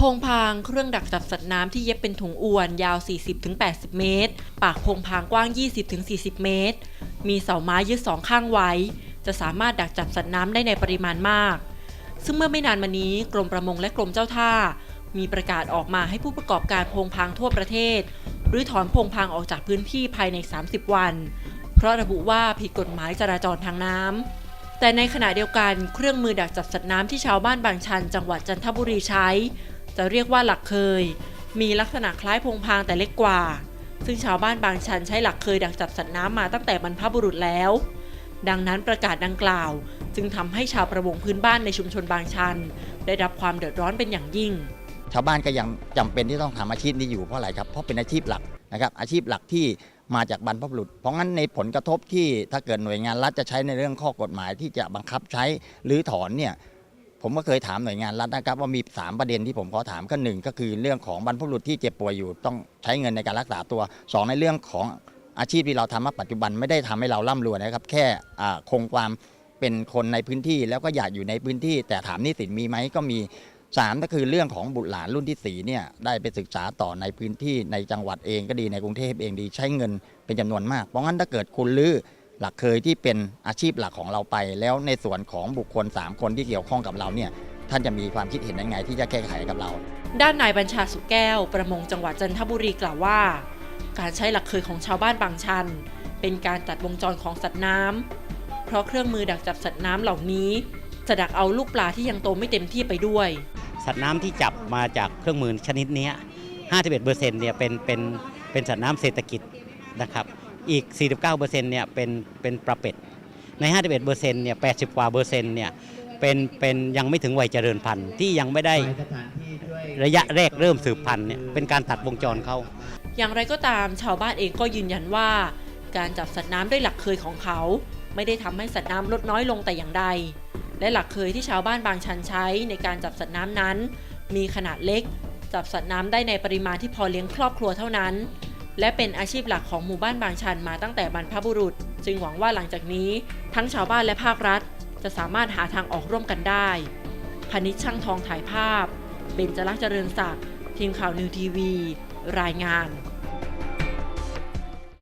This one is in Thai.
พงพางเครื่องดักจับสัตว์น้ำที่เย็บเป็นถุงอวน ยาว 40-80 เมตร ปากพงพางกว้าง 20-40 เมตร มีเสาไม้ยึดสองข้างไว้ จะสามารถดักจับสัตว์น้ำได้ในปริมาณมาก ซึ่งเมื่อไม่นานมานี้กรมประมงและกรมเจ้าท่า มีประกาศออกมาให้ผู้ประกอบการพงพางทั่วประเทศ หรือถอนพงพางออกจากพื้นที่ภายใน 30 วัน เพราะระบุว่าผิดกฎหมายจราจรทางน้ำแต่ในขณะเดียวกันเครื่องมือดักจับสัตว์น้ำที่ชาวบ้านบางชัน จังหวัดจันทบุรีใช้ จะเรียกว่าหลักเคย มีลักษณะคล้ายพงพางแต่เล็กกว่า ซึ่งชาวบ้านบางชันใช้หลักเคยดักจับสัตว์น้ำมาตั้งแต่บรรพบุรุษแล้ว ดังนั้นประกาศดังกล่าว จึงทำให้ชาวประมงพื้นบ้านในชุมชนบางชัน ได้รับความเดือดร้อนเป็นอย่างยิ่ง ชาวบ้านก็ยังจำเป็นที่ต้องทำอาชีพนี้อยู่เพราะอะไรครับเพราะเป็นอาชีพหลักนะครับอาชีพหลักที่มาจากบรรพบุรุษ เพราะงั้นในผลกระทบที่ถ้าเกิดหน่วยงานรัฐจะใช้ในเรื่องข้อกฎหมายที่จะบังคับใช้หรือถอนเนี่ย ผมก็เคยถามหน่วยงานรัฐนะครับว่ามี 3 ประเด็นที่ผมขอถามก็หนึ่งก็คือเรื่องของบรรพบุรุษที่เจ็บป่วยอยู่ ต้องใช้เงินในการรักษาตัวสองในเรื่องของอาชีพที่เราทำมาปัจจุบันไม่ได้ทำให้เราร่ำรวยนะครับ แค่คงความเป็นคนในพื้นที่แล้วก็อยากอยู่ในพื้นที่ แต่ถามนี่สินมีไหมก็มีสามก็คือเรื่องของบุตรหลานรุ่นที่สี่เนี่ยได้ไปศึกษาต่อในพื้นที่ในจังหวัดเองก็ดีในกรุงเทพเองดีใช้เงินเป็นจำนวนมาก เพราะงั้นถ้าเกิดคุณลื้อ หลักเคยที่เป็นอาชีพหลักของเราไป แล้วในส่วนของบุคคล 3 คนที่เกี่ยวข้องกับเราเนี่ยท่านจะมีความคิดเห็นยังไงที่จะแก้ไขกับเรา ด้านนายบัญชาสุแก้ว ประมงจังหวัดจันทบุรีกล่าวว่า การใช้หลักเคยของชาวบ้านบางชัน เป็นการตัดวงจรของสัตว์น้ำเพราะเครื่องมือดักจับสัตว์น้ำเหล่านี้ จะดักเอาลูกปลาที่ยังโตไม่เต็มที่ไปด้วย สัตว์น้ำที่จับมาจากเครื่องมือชนิดเนี้ย51เปอร์เซ็นต์เนี่ยเป็นเป็นเป็นสัตว์น้ำเศรษฐกิจนะครับ อีก 49เปอร์เซ็นต์เนี่ยเป็นเป็นปลาเป็ดใน 51เปอร์เซ็นต์เนี่ย80 กว่าเปอร์เซ็นต์เนี่ยเป็นเป็นยังไม่ถึงวัยเจริญพันธุ์ที่ยังไม่ได้ระยะแรกเริ่มสืบพันธุ์เนี่ยเป็นการตัดวงจรเขาอย่างไรก็ตามชาวบ้านเองก็ยืนยันว่า การจับสัตว์น้ำด้วยหลักเคยของเขา ไม่ได้ทำให้สัตว์น้ำลดน้อยลงแต่อย่างใด และหลักเคยที่ชาวบ้านบางชันใช้ในการจับสัตว์น้ำนั้น มีขนาดเล็ก จับสัตว์น้ำได้ในปริมาณที่พอเลี้ยงครอบครัวเท่านั้น และเป็นอาชีพหลักของหมู่บ้านบางชันมาตั้งแต่บรรพบุรุษ จึงหวังว่าหลังจากนี้ ทั้งชาวบ้านและภาครัฐ จะสามารถหาทางออกร่วมกันได้พนิชช่างทองถ่ายภาพ เบญจลักษ์เจริญศักดิ์ทีมข่าวนิวทีวี รายงาน